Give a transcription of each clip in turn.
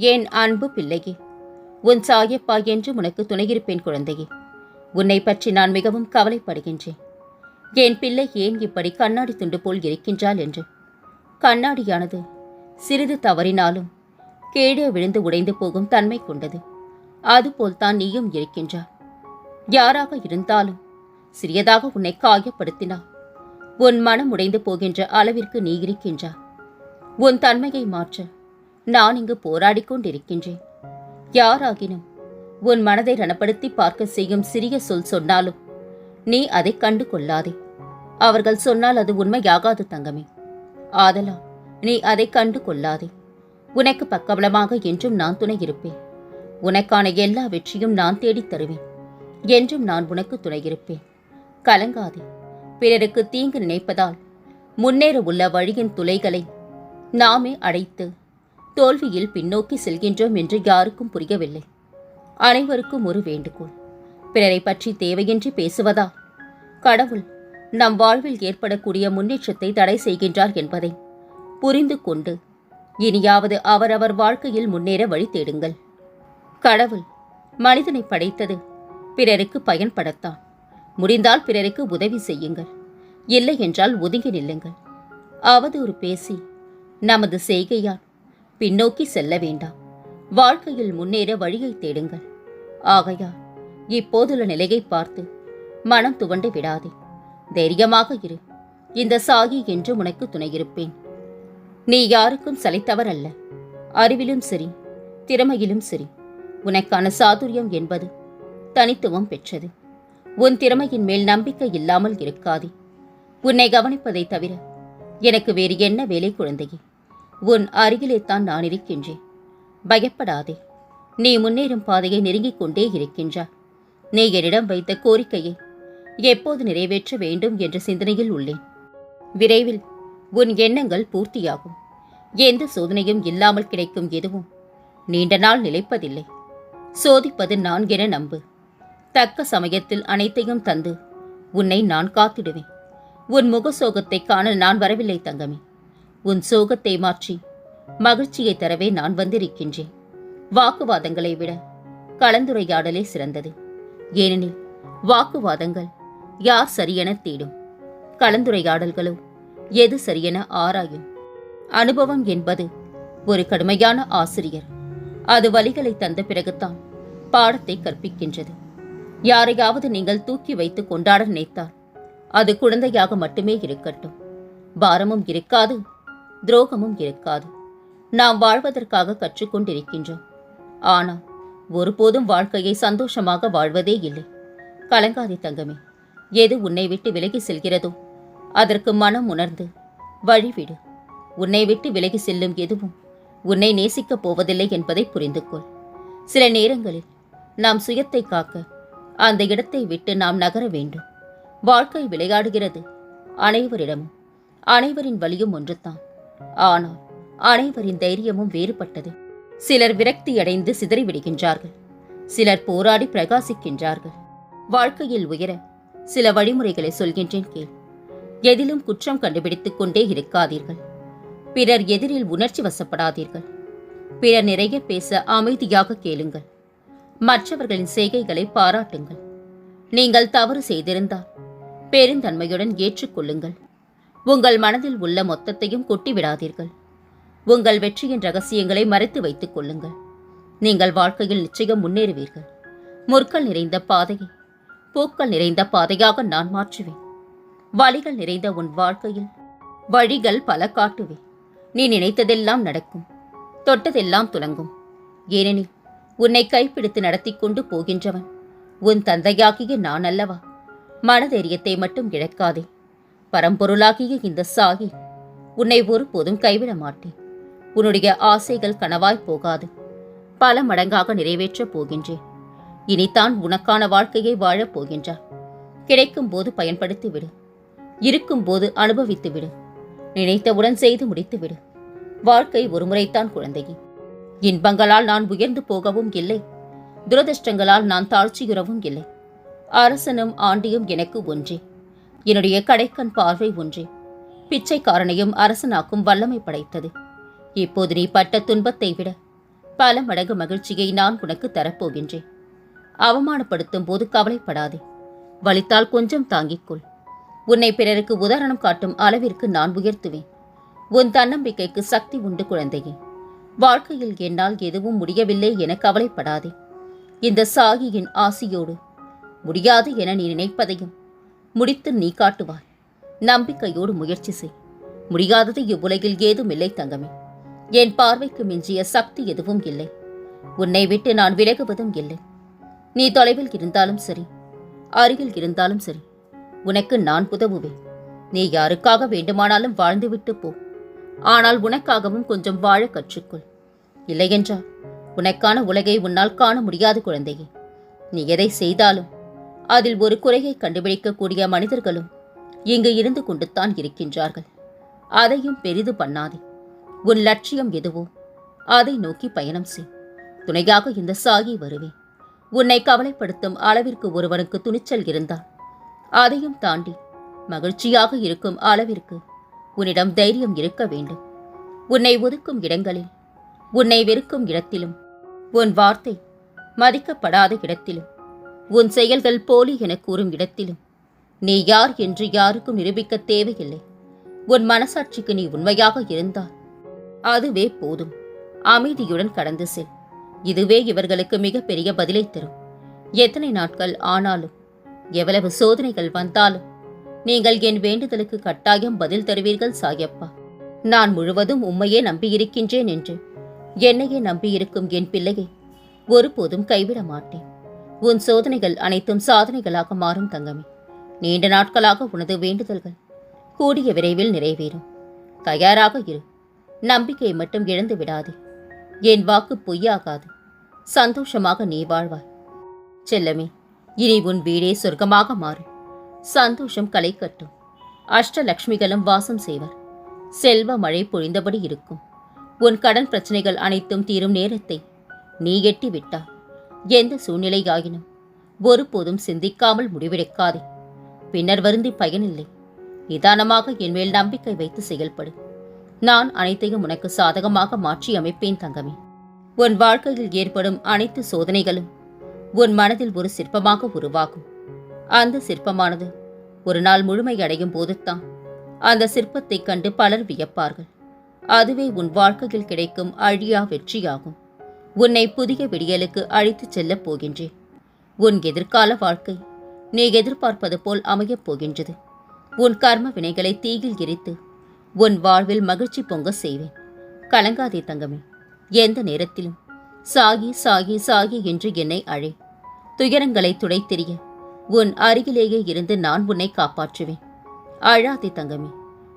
என் அன்பு பிள்ளையே? உன் சாயப்பா என்று உனக்கு துணையிருப்பேன் குழந்தையே. உன்னை பற்றி நான் மிகவும் கவலைப்படுகின்றேன். என் பிள்ளை ஏன் இப்படி கண்ணாடி துண்டு போல் இருக்கின்றாள் என்று? கண்ணாடியானது சிறிது தவறினாலும் கீழே விழுந்து உடைந்து போகும் தன்மை கொண்டது. அதுபோல் தான் நீயும் இருக்கின்றாய் யாராக இருந்தாலும் சிறியதாக உன்னை காயப்படுத்தினா உன் மனம் உடைந்து போகின்ற அளவிற்கு நீ இருக்கின்றாய் உன் தன்மையை மாற்ற. நான் இங்கு போராடிக் கொண்டிருக்கின்றேன் யாராகினும் உன் மனதை ரணப்படுத்தி பார்க்க செய்யும் சிறிய சொல் சொன்னாலும் நீ அதை கண்டு கொள்ளாதே அவர்கள் சொன்னால் அது உண்மையாகாது தங்கமே. ஆதலால் நீ அதை கண்டு கொள்ளாதே உனக்கு பக்கபலமாக என்றும் நான் துணை இருப்பேன். உனக்கான எல்லா வெற்றியும் நான் தேடித் தருவேன். என்றும் நான் உனக்கு துணை இருப்பேன். கலங்காதே. பிறருக்கு தீங்கு நினைப்பதால் முன்னேற உள்ள வழியின் துளைகளை நாமே அடைத்து தோல்வியில் பின்னோக்கி செல்கின்றோம் என்று யாருக்கும் புரியவில்லை. அனைவருக்கும் ஒரு வேண்டுகோள். பிறரை பற்றி தேவையின்றி பேசுவதா? கடவுள் நம் வாழ்வில் ஏற்படக்கூடிய முன்னேற்றத்தை தடை செய்கின்றார் என்பதை புரிந்து கொண்டு இனியாவது அவரவர் வாழ்க்கையில் முன்னேற வழி தேடுங்கள். கடவுள் மனிதனை படைத்தது பிறருக்கு பயன்படத்தான். முடிந்தால் பிறருக்கு உதவி செய்யுங்கள். இல்லை என்றால் ஒதுங்கி நில்லுங்கள். அவதூறு பேசி நமது செய்கையால் பின்னோக்கி செல்ல வேண்டாம். வாழ்க்கையில் முன்னேற வழியை தேடுங்கள். ஆகையால் இப்போதுள்ள நிலையை பார்த்து மனம் துவண்டு விடாதே. தைரியமாக இரு. இந்த சாகி என்று உனக்கு துணையிருப்பேன். நீ யாருக்கும் சலைத்தவர் அல்ல. அறிவிலும் சரி திறமையிலும் சரி. உனக்கான சாதுரியம் என்பது தனித்துவம் பெற்றது. உன் திறமையின் மேல் நம்பிக்கை இல்லாமல் இருக்காதே. உன்னை கவனிப்பதை தவிர எனக்கு வேறு என்ன வேலை குழந்தையே? உன் அருகிலே தான் நான் இருக்கின்றேன். பயப்படாதே. நீ முன்னேறும் பாதையை நெருங்கிக் கொண்டே இருக்கின்றாய். நீ என்னிடம் வைத்த கோரிக்கையை எப்போது நிறைவேற்ற வேண்டும் என்ற சிந்தனையில் உள்ளேன். விரைவில் உன் எண்ணங்கள் பூர்த்தியாகும். எந்த சோதனையும் இல்லாமல் கிடைக்கும் எதுவும் நீண்ட நாள் நிலைப்பதில்லை. சோதிப்பது நான் என நம்பு. தக்க சமயத்தில் அனைத்தையும் தந்து உன்னை நான் காத்திடுவேன். உன் முக சோகத்தை காண நான் வரவில்லை தங்கமே. உன் சோகத்தை மாற்றி. மகிழ்ச்சியை தரவே நான் வந்திருக்கின்றேன். வாக்குவாதங்களை விட கலந்துரையாடலே சிறந்தது. ஏனெனில் வாக்குவாதங்கள் யார் சரியென தேடும். கலந்துரையாடல்களோ எது சரியென ஆராயும். அனுபவம் என்பது ஒரு கடுமையான ஆசிரியர். அது வழிகளை தந்த பிறகுதான் பாடத்தை கற்பிக்கின்றது. யாரையாவது நீங்கள் தூக்கி வைத்து கொண்டாட நினைத்தால் அது குழந்தையாக மட்டுமே இருக்கட்டும். பாரமும் இருக்காது துரோகமும் இருக்காது. நாம் வாழ்வதற்காக கற்றுக்கொண்டிருக்கின்றோம். ஆனால் ஒருபோதும் வாழ்க்கையை சந்தோஷமாக வாழ்வதே இல்லை. கலங்காதே தங்கமே. எது உன்னை விட்டு விலகி செல்கிறதோ அதற்கு மனம் உணர்ந்து வழிவிடு. உன்னை விட்டு விலகி செல்லும் எதுவும் உன்னை நேசிக்கப் போவதில்லை என்பதை புரிந்து கொள் சில நேரங்களில் நாம் சுயத்தை காக்க அந்த இடத்தை விட்டு நாம் நகர வேண்டும். வாழ்க்கை விளையாடுகிறது அனைவரிடமும். அனைவரின் வழியும் ஒன்றுதான். ஆனால் அனைவரின் தைரியமும் வேறுபட்டது. சிலர் விரக்தியடைந்து சிதறிவிடுகின்றார்கள். சிலர் போராடி பிரகாசிக்கின்றார்கள். வாழ்க்கையில் உயர சில வழிமுறைகளை சொல்கின்றேன் கேள். எதிலும் குற்றம் கண்டுபிடித்துக் கொண்டே இருக்காதீர்கள். பிறர் எதிரில் உணர்ச்சி வசப்படாதீர்கள். பிறர் நிறைய பேச அமைதியாக கேளுங்கள். மற்றவர்களின் செய்கைகளை பாராட்டுங்கள். நீங்கள் தவறு செய்திருந்தால் பெருந்தன்மையுடன் ஏற்றுக்கொள்ளுங்கள். உங்கள் மனதில் உள்ள மொத்தத்தையும் கொட்டிவிடாதீர்கள். உங்கள் வெற்றியின் ரகசியங்களை மறைத்து வைத்துக் கொள்ளுங்கள். நீங்கள் வாழ்க்கையில் நிச்சயம் முன்னேறுவீர்கள். முற்கள் நிறைந்த பாதையை பூக்கள் நிறைந்த பாதையாக நான் மாற்றுவேன். வழிகள் நிறைந்த உன் வாழ்க்கையில் வழிகள் பல காட்டுவேன். நீ நினைத்ததெல்லாம் நடக்கும். தொட்டதெல்லாம் துலங்கும். ஏனெனில் உன்னை கைப்பிடித்து நடத்தி கொண்டு போகின்றவன் உன் தந்தையாகிய நான் அல்லவா? மனதைரியத்தை மட்டும் இழக்காதே. பரம்பொருளாகிய இந்த சாகி உன்னை ஒருபோதும் கைவிட மாட்டேன். உன்னுடைய ஆசைகள் கனவாய் போகாது. பல மடங்காக நிறைவேற்றப் போகின்றேன். இனித்தான் உனக்கான வாழ்க்கையை வாழப் போகின்றார் கிடைக்கும் போது பயன்படுத்தி விடு இருக்கும் போது அனுபவித்து விடு நினைத்தவுடன் செய்து முடித்து விடு வாழ்க்கை ஒருமுறைத்தான் குழந்தையே. இன்பங்களால் நான் உயர்ந்து போகவும் இல்லை. துரதிர்ஷ்டங்களால் நான் தாழ்ச்சியுறவும் இல்லை. அரசனும் ஆண்டியும் எனக்கு ஒன்றே. என்னுடைய கடைக்கண் பார்வை ஒன்றே. பிச்சைக்காரனையும் அரசனாக்கும் வல்லமை படைத்தது. இப்போது நீ பட்ட துன்பத்தை விட பல மடங்கு மகிழ்ச்சியை நான் உனக்கு தரப்போகின்றேன் அவமானப்படுத்தும் போது கவலைப்படாதே. வலித்தால் கொஞ்சம் தாங்கிக்கொள் உன்னை பிறருக்கு உதாரணம் காட்டும் அளவிற்கு நான் உயர்த்துவேன். உன் தன்னம்பிக்கைக்கு சக்தி உண்டு குழந்தையே. வாழ்க்கையில் என்னால் எதுவும் முடியவில்லை என கவலைப்படாதே. இந்த சாகியின் ஆசியோடு முடியாது என நீ நினைப்பதையும் முடித்து நீ காட்டுவாய். நம்பிக்கையோடு முயற்சி செய். முடியாதது இவ்வுலகில் ஏதும் இல்லை தங்கமே. என் பார்வைக்கு மிஞ்சிய சக்தி எதுவும் இல்லை. உன்னை விட்டு நான் விலகுவதும் இல்லை. நீ தொலைவில் இருந்தாலும் சரி அருகில் இருந்தாலும் சரி உனக்கு நான் உதவுவேன். நீ யாருக்காக வேண்டுமானாலும் வாழ்ந்துவிட்டு போ. ஆனால் உனக்காகவும் கொஞ்சம் வாழ கற்றுக்கொள். இல்லையென்றால் உனக்கான உலகை உன்னால் காண முடியாது குழந்தையே. நீ எதை செய்தாலும் அதில் ஒரு குறையை கண்டுபிடிக்கக்கூடிய மனிதர்களும் இங்கு இருந்து கொண்டுத்தான் இருக்கின்றார்கள். அதையும் பெரிது பண்ணாதே. உன் லட்சியம் எதுவோ அதை நோக்கி பயணம் செய். துணையாக இந்த சாகி வருவேன். உன்னை கவலைப்படுத்தும் அளவிற்கு ஒருவனுக்கு துணிச்சல் இருந்தால் அதையும் தாண்டி மகிழ்ச்சியாக இருக்கும் அளவிற்கு உன்னிடம் தைரியம் இருக்க வேண்டும். உன்னை ஒதுக்கும் இடங்களில் உன்னை வெறுக்கும் இடத்திலும் உன் வார்த்தை மதிக்கப்படாத இடத்திலும் உன் செயல்கள் போலி என கூறும் இடத்திலும். நீ யார் என்று யாருக்கும் நிரூபிக்க தேவையில்லை. உன் மனசாட்சிக்கு நீ உண்மையாக இருந்தால். அதுவே போதும். அமைதியுடன் கடந்து செல். இதுவே இவர்களுக்கு மிகப்பெரிய பதிலை தரும். எத்தனை நாட்கள் ஆனாலும் எவ்வளவு சோதனைகள் வந்தாலும் நீங்கள் என் வேண்டுதலுக்கு கட்டாயம் பதில் தருவீர்கள் சாயப்பா. நான் முழுவதும் உம்மையே நம்பியிருக்கின்றேன் என்று என்னையே நம்பியிருக்கும் என் பிள்ளையை ஒருபோதும் கைவிட மாட்டேன். உன் சோதனைகள் அனைத்தும் சாதனைகளாக மாறும் தங்கமே. நீண்ட நாட்களாக உனது வேண்டுதல்கள் கூடிய விரைவில் நிறைவேறும். தயாராக இரு. நம்பிக்கையை மட்டும் இழந்து விடாதே. என் வாக்கு பொய்யாகாது. சந்தோஷமாக நீ வாழ்வாய். செல்லமே இனி உன் வீடே சொர்க்கமாக மாறும் சந்தோஷம் களை கட்டும். அஷ்டலக்ஷ்மிகளும் வாசம் செய்வர். செல்வ மழை பொழிந்தபடி இருக்கும். உன் கடன் பிரச்சனைகள் அனைத்தும் தீரும் நேரத்தை நீ எட்டி விட்டாய் எந்த சூழ்நிலையாயினும் ஒருபோதும் சிந்திக்காமல் முடிவெடுக்காதே. பின்னர் வருந்தி பயனில்லை. நிதானமாக என்மேல் நம்பிக்கை வைத்து செயல்படு. நான் அனைத்தையும் உனக்கு சாதகமாக மாற்றி அமைப்பேன் தங்கமே. உன் வாழ்க்கையில் ஏற்படும் அனைத்து சோதனைகளும் உன் மனதில் ஒரு சிற்பமாக உருவாகும். அந்த சிற்பமானது ஒரு நாள் முழுமையடையும் போதுதான் அந்த சிற்பத்தைக் கண்டு பலர் வியப்பார்கள். அதுவே உன் வாழ்க்கையில் கிடைக்கும் அழியா வெற்றியாகும். உன்னை புதிய விடியலுக்கு அழைத்துச் செல்லப் போகின்றேன். உன் எதிர்கால வாழ்க்கை நீ எதிர்பார்ப்பது போல் அமையப் போகின்றது. உன் கர்ம வினைகளை தீயில் எரித்து உன் வாழ்வில் மகிழ்ச்சி பொங்க செய்வேன். கலங்காதே தங்கமே எந்த நேரத்திலும் சாகி சாகி சாகி என்று என்னை அழை. துயரங்களை துடைத்தெறிய உன் அருகிலேயே இருந்து நான் உன்னை காப்பாற்றுவேன். அழாதே தங்கமே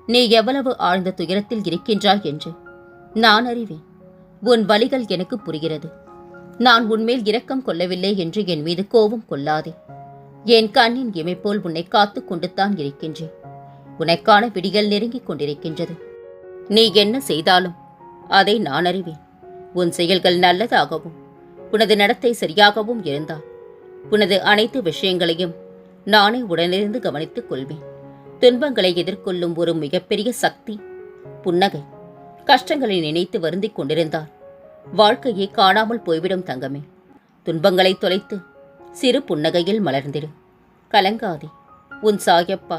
நீ எவ்வளவு ஆழ்ந்த துயரத்தில் இருக்கின்றாய் என்று நான் அறிவேன். உன் வலிகள் எனக்கு புரிகிறது. நான் உன்மேல் இரக்கம் கொள்ளவில்லை என்று என் மீது கோபம் கொள்ளாதே. என் கண்ணின் இமை போல் உன்னை காத்துக் கொண்டுத்தான் இருக்கின்றேன். உனக்கான விடிகள் நெருங்கிக் கொண்டிருக்கின்றது. நீ என்ன செய்தாலும் அதை நான் அறிவேன். உன் செயல்கள் நல்லதாகவும் உனது நடத்தை சரியாகவும் இருந்தால் உனது அனைத்து விஷயங்களையும் நானே உடனிருந்து கவனித்துக் கொள்வேன். துன்பங்களை எதிர்கொள்ளும் ஒரு மிகப்பெரிய சக்தி புன்னகை. கஷ்டங்களை நினைத்து வருந்திக் கொண்டிருந்தால் வாழ்க்கையை காணாமல் போய்விடும் தங்கமே. துன்பங்களை தொலைத்து சிறு புன்னகையில் மலர்ந்திரு கலங்காதே. உன் சாயப்பா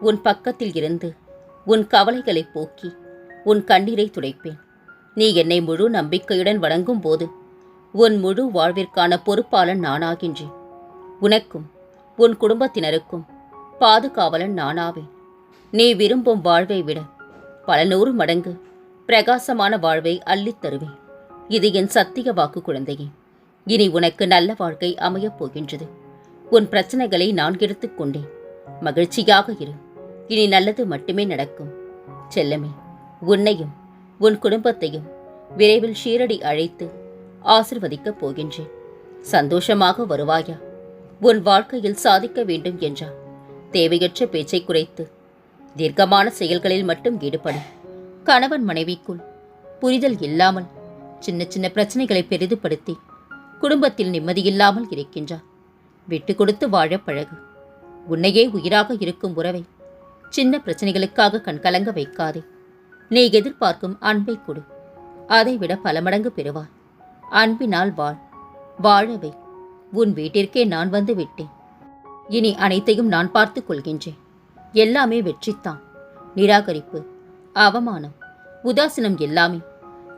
உன் பக்கத்தில் இருந்து உன் கவலைகளை போக்கி உன் கண்ணீரை துடைப்பேன். நீ என்னை முழு நம்பிக்கையுடன் வணங்கும் போது உன் முழு வாழ்விற்கான பொறுப்பாளன் நானாகின்றேன். உனக்கும் உன் குடும்பத்தினருக்கும் பாதுகாவலன் நானாவேன். நீ விரும்பும் வாழ்வை விட பல நூறு மடங்கு பிரகாசமான வாழ்வை அள்ளித் தருவேன். இது என் சத்திய வாக்கு குழந்தையே. இனி உனக்கு நல்ல வாழ்க்கை அமையப் போகின்றது. உன் பிரச்சனைகளை நான் எடுத்துக்கொண்டேன் மகிழ்ச்சியாக இரு. இனி நல்லது மட்டுமே நடக்கும். செல்லமே உன்னையும் உன் குடும்பத்தையும் விரைவில் ஷீரடி அழைத்து ஆசிர்வதிக்கப் போகின்றேன். சந்தோஷமாக வருவாயா? உன் வாழ்க்கையில் சாதிக்க வேண்டும் என்றார் தேவையற்ற பேச்சை குறைத்து தீர்க்கமான செயல்களில் மட்டும் ஈடுபடும் கணவன் மனைவிக்குள் புரிதல் இல்லாமல் சின்ன சின்ன பிரச்சனைகளை பெரிதுபடுத்தி குடும்பத்தில் நிம்மதியில்லாமல் இருக்கின்றார். விட்டு கொடுத்து வாழ பழகு. உன்னையே உயிராக இருக்கும் உறவை சின்ன பிரச்சனைகளுக்காக கண்கலங்க வைக்காதே. நீ எதிர்பார்க்கும் அன்பை கொடு. அதைவிட பல மடங்கு பெறுவாய். அன்பினால் வாழ். வாழவை உன் வீட்டிற்கே நான் வந்து விட்டேன். இனி அனைத்தையும் நான் பார்த்துக் கொள்கின்றேன். எல்லாமே வெற்றித்தான் நிராகரிப்பு அவமானம். உதாசீனம் எல்லாமே.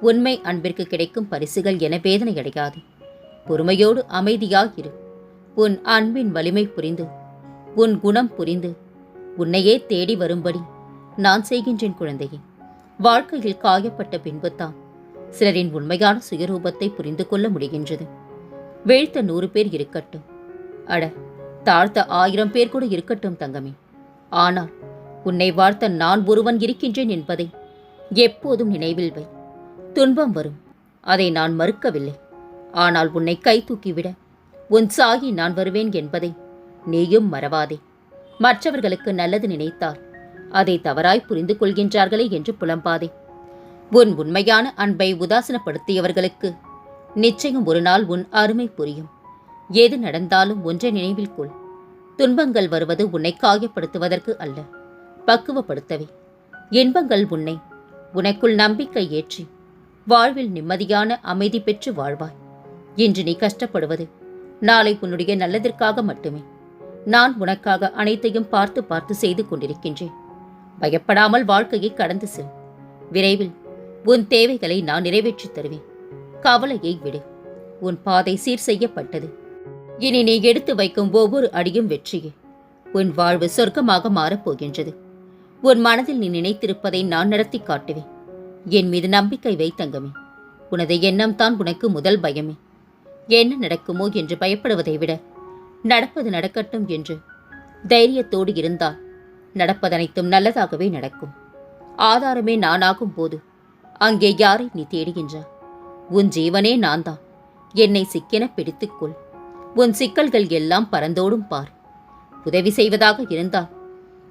உண்மை அன்பிற்கு கிடைக்கும் பரிசுகள் என வேதனை அடையாது. பொறுமையோடு அமைதியாகிரு உன் அன்பின் வலிமை புரிந்து. உன் குணம் புரிந்து. உன்னையே தேடி வரும்படி நான் செய்கின்றேன் குழந்தையே. வாழ்க்கையில் காயப்பட்ட பின்புதான் சிலரின் உண்மையான சுயரூபத்தை புரிந்து கொள்ள முடிகின்றது. வீழ்த்த நூறு பேர் இருக்கட்டும். அட தாழ்த்த ஆயிரம் பேர் கூட இருக்கட்டும் தங்கமே. ஆனால் உன்னை வாழ்த்த நான் ஒருவன் இருக்கின்றேன் என்பதை எப்போதும் நினைவில் வை. துன்பம் வரும். அதை நான் மறுக்கவில்லை. ஆனால் உன்னை கை தூக்கிவிட உன் சாகி நான் வருவேன் என்பதை நீயும் மறவாதே. மற்றவர்களுக்கு நல்லது நினைத்தார் அதை தவறாய் புரிந்து கொள்கின்றார்களே என்று புலம்பாதே. உன் உண்மையான அன்பை உதாசனப்படுத்தியவர்களுக்கு நிச்சயம் ஒரு நாள் உன் அருமை புரியும். எது நடந்தாலும் ஒன்றை நினைவில் கொள். துன்பங்கள் வருவது உன்னை காயப்படுத்துவதற்கு அல்ல. பக்குவப்படுத்தவே. இன்பங்கள் உன்னை உனக்குள் நம்பிக்கை ஏற்றி வாழ்வில் நிம்மதியான அமைதி பெற்று வாழ்வாய். இன்று நீ கஷ்டப்படுவது நாளை உன்னுடைய நல்லதற்காக மட்டுமே. நான் உனக்காக அனைத்தையும் பார்த்து பார்த்து செய்து கொண்டிருக்கின்றேன். பயப்படாமல் வாழ்க்கையை கடந்து செல். விரைவில் உன் தேவைகளை நான் நிறைவேற்றித் தருவேன். கவலையை விடு. உன் பாதை சீர் செய்யப்பட்டது. இனி நீ எடுத்து வைக்கும் ஒவ்வொரு அடியும் வெற்றியே. உன் வாழ்வு சொர்க்கமாக மாறப்போகின்றது உன் மனதில் நீ நினைத்திருப்பதை நான் நடத்தி காட்டுவேன். என் மீது நம்பிக்கை வை தங்கமே. உனது எண்ணம் தான் உனக்கு முதல் பயமே. என்ன நடக்குமோ என்று பயப்படுவதை விட நடப்பது நடக்கட்டும் என்று தைரியத்தோடு இருந்தால் நடப்பதனைத்தும் நல்லதாகவே நடக்கும். ஆதாரமே நானாகும் போது அங்கே யாரை நீ தேடுகின்றா உன் ஜீவனே நான் தான் என்னை சிக்கென பிடித்துக்கொள். உன் சிக்கல்கள் எல்லாம் பறந்தோடும் பார். உதவி செய்வதாக இருந்தால்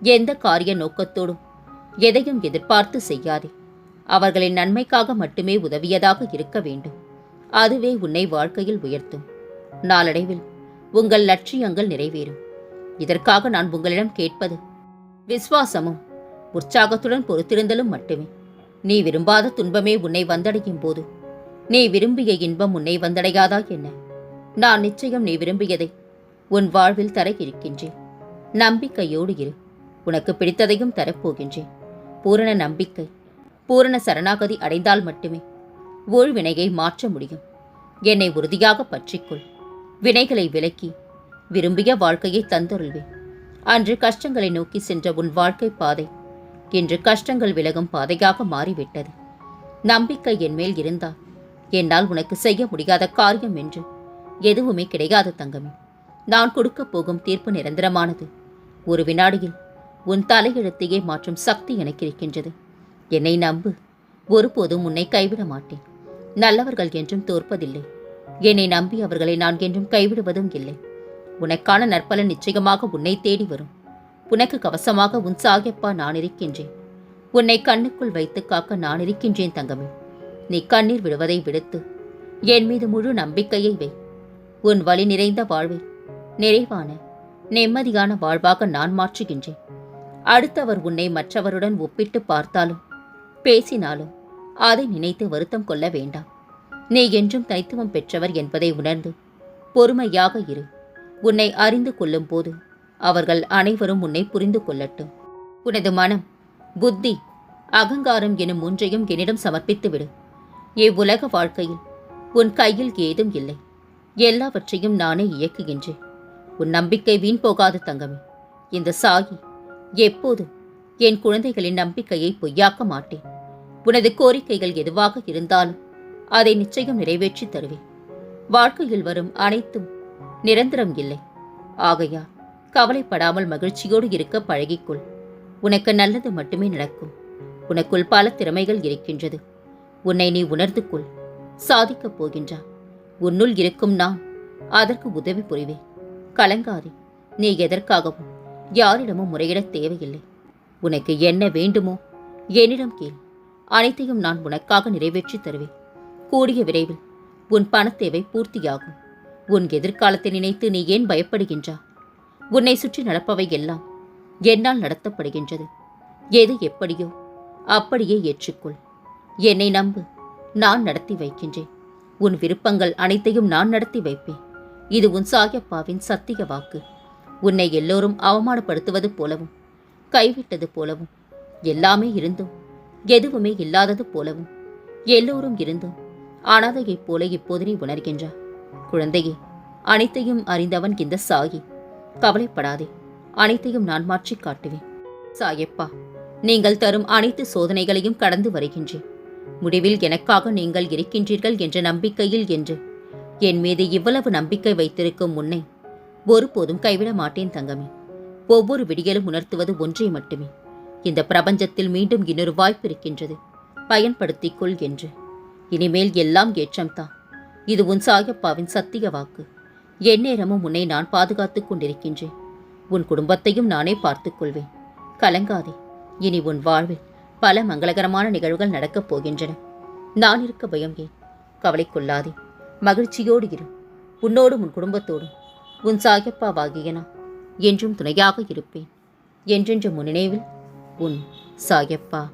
எந்த காரிய நோக்கத்தோடும் எதையும் எதிர்பார்த்து செய்யாதே. அவர்களின் நன்மைக்காக மட்டுமே உதவியதாக இருக்க வேண்டும். அதுவே உன்னை வாழ்க்கையில் உயர்த்தும். நாளடைவில் உங்கள் லட்சியங்கள் நிறைவேறும். இதற்காக நான் உங்களிடம் கேட்பது விசுவாசமும் உற்சாகத்துடன் பொறுத்திருந்தலும் மட்டுமே. நீ விரும்பாத துன்பமே உன்னை வந்தடையும் போது. நீ விரும்பிய இன்பம் உன்னை வந்தடையாதா என்ன? நான் நிச்சயம் நீ விரும்பியதை உன் வாழ்வில் தர இருக்கின்றேன். நம்பிக்கையோடு இரு. உனக்கு பிடித்ததையும் தரப்போகின்றேன். பூரண நம்பிக்கை பூரண சரணாகதி அடைந்தால் மட்டுமே ஊழ்வினையை மாற்ற முடியும். என்னை உறுதியாக பற்றிக்கொள். வினைகளை விலக்கி விரும்பிய வாழ்க்கையை தந்தருள்வேன். அன்று கஷ்டங்களை நோக்கி சென்ற உன் வாழ்க்கை பாதை இன்று கஷ்டங்கள் விலகும் பாதையாக மாறிவிட்டது. நம்பிக்கை என் மேல் இருந்தால் என்னால் உனக்கு செய்ய முடியாத காரியம் என்று எதுவுமே கிடையாது தங்கமே. நான் கொடுக்கப் போகும் தீர்ப்பு நிரந்தரமானது. ஒரு வினாடியில் உன் தலையெழுத்தையே மாற்றும் சக்தி எனக்கு இருக்கின்றது. என்னை நம்பு. ஒருபோதும் உன்னை கைவிட மாட்டேன். நல்லவர்கள் என்றும் தோற்பதில்லை. என்னை நம்பி அவர்களை நான் என்றும் கைவிடுவதும் இல்லை. உனக்கான நற்பலன் நிச்சயமாக உன்னை தேடி வரும். உனக்கு கவசமாக உன் சாகியப்பா நான் இருக்கின்றேன். உன்னை கண்ணுக்குள் வைத்து காக்க நான் இருக்கின்றேன் தங்கமே. நீ கண்ணீர் விடுவதை விடுத்து என் மீது முழு நம்பிக்கையை வை. உன் வழி நிறைந்த வாழ்வை நிறைவான நிம்மதியான வாழ்வாக நான் மாற்றுகின்றேன். அடுத்தவர் உன்னை மற்றவருடன் ஒப்பிட்டு பார்த்தாலும் பேசினாலும் அதை நினைத்து வருத்தம் கொள்ள வேண்டாம். நீ என்றும் தனித்துவம் பெற்றவர் என்பதை உணர்ந்து பொறுமையாக இரு. உன்னை அறிந்து கொள்ளும் போது அவர்கள் அனைவரும் உன்னை புரிந்து கொள்ளட்டும். உனது மனம் புத்தி அகங்காரம் எனும் ஒன்றையும் என்னிடம் சமர்ப்பித்து விடு இவ்வுலக வாழ்க்கையில் உன் கையில் ஏதும் இல்லை. எல்லாவற்றையும் நானே இயக்குகின்றேன். உன் நம்பிக்கை வீண் போகாது தங்கமே. இந்த சாகி எப்போதும் என் குழந்தைகளின் நம்பிக்கையை பொய்யாக்க மாட்டேன். உனது கோரிக்கைகள் எதுவாக இருந்தாலும் அதை நிச்சயம் நிறைவேற்றி தருவேன். வாழ்க்கையில் வரும் அனைத்தும் நிரந்தரம் இல்லை. ஆகையா கவலைப்படாமல் மகிழ்ச்சியோடு இருக்க பழகிக்கொள். உனக்கு நல்லது மட்டுமே நடக்கும். உனக்குள் பல திறமைகள் இருக்கின்றது. உன்னை நீ உணர்ந்து கொள். சாதிக்கப் போகின்றா உன்னுள் இருக்கும் நான் அதற்கு உதவி புரிவேன். கலங்காதே. நீ எதற்காகவும் யாரிடமும் முறையிடத் தேவையில்லை. உனக்கு என்ன வேண்டுமோ என்னிடம் கேள். அனைத்தையும் நான் உனக்காக நிறைவேற்றி தருவேன். கூடிய விரைவில் உன் பணத்தேவை பூர்த்தியாகும். உன் எதிர்காலத்தை நினைத்து நீ ஏன் பயப்படுகின்றா உன்னை சுற்றி நடப்பவை எல்லாம் என்னால் நடத்தப்படுகின்றது. எது எப்படியோ அப்படியே ஏற்றுக்கொள். என்னை நம்பு நான் நடத்தி வைக்கின்றேன். உன் விருப்பங்கள் அனைத்தையும் நான் நடத்தி வைப்பேன். இது உன் சாயப்பாவின் சத்திய வாக்கு. உன்னை எல்லோரும் அவமானப்படுத்துவது போலவும் கைவிட்டது போலவும் எல்லாமே இருந்தும் எதுவுமே இல்லாதது போலவும் எல்லோரும் இருந்தும் அனாதையைப் போல இப்போது நீ உணர்கின்றாய். குழந்தையே அனைத்தையும் அறிந்தவன் இந்த சாயி. கவலைப்படாதே அனைத்தையும் நான் மாற்றிக் காட்டுவேன். சாயப்பா நீங்கள் தரும் அனைத்து சோதனைகளையும் கடந்து வருகின்றேன். முடிவில் எனக்காக நீங்கள் இருக்கின்றீர்கள் என்ற நம்பிக்கையில் என்று என் மீது இவ்வளவு நம்பிக்கை வைத்திருக்கும் முன்னை ஒருபோதும் கைவிட மாட்டேன் தங்கமே. ஒவ்வொரு விடியலும் உணர்த்துவது ஒன்றே மட்டுமே. இந்த பிரபஞ்சத்தில் மீண்டும் இன்னொரு வாய்ப்பு இருக்கின்றது. பயன்படுத்திக் கொள் என்று. இனிமேல் எல்லாம் ஏற்றம்தான் இது உன் சாயப்பாவின் சத்திய வாக்கு. எந்நேரமும் உன்னை நான் பாதுகாத்துக் கொண்டிருக்கின்றேன். உன் குடும்பத்தையும் நானே பார்த்துக் கொள்வேன். கலங்காதே. இனி உன் வாழ்வில் பல மங்களகரமான நிகழ்வுகள் நடக்கப் போகின்றன. நான் இருக்க பயம் ஏன்? கவலை கொள்ளாதே. மகிழ்ச்சியோடு இரு. உன்னோடும் உன் குடும்பத்தோடும். உன் சாயப்பாவாகிய நான். என்றும் துணையாக இருப்பேன். என்றென்ற முன்னினைவில் உன் சாயப்பா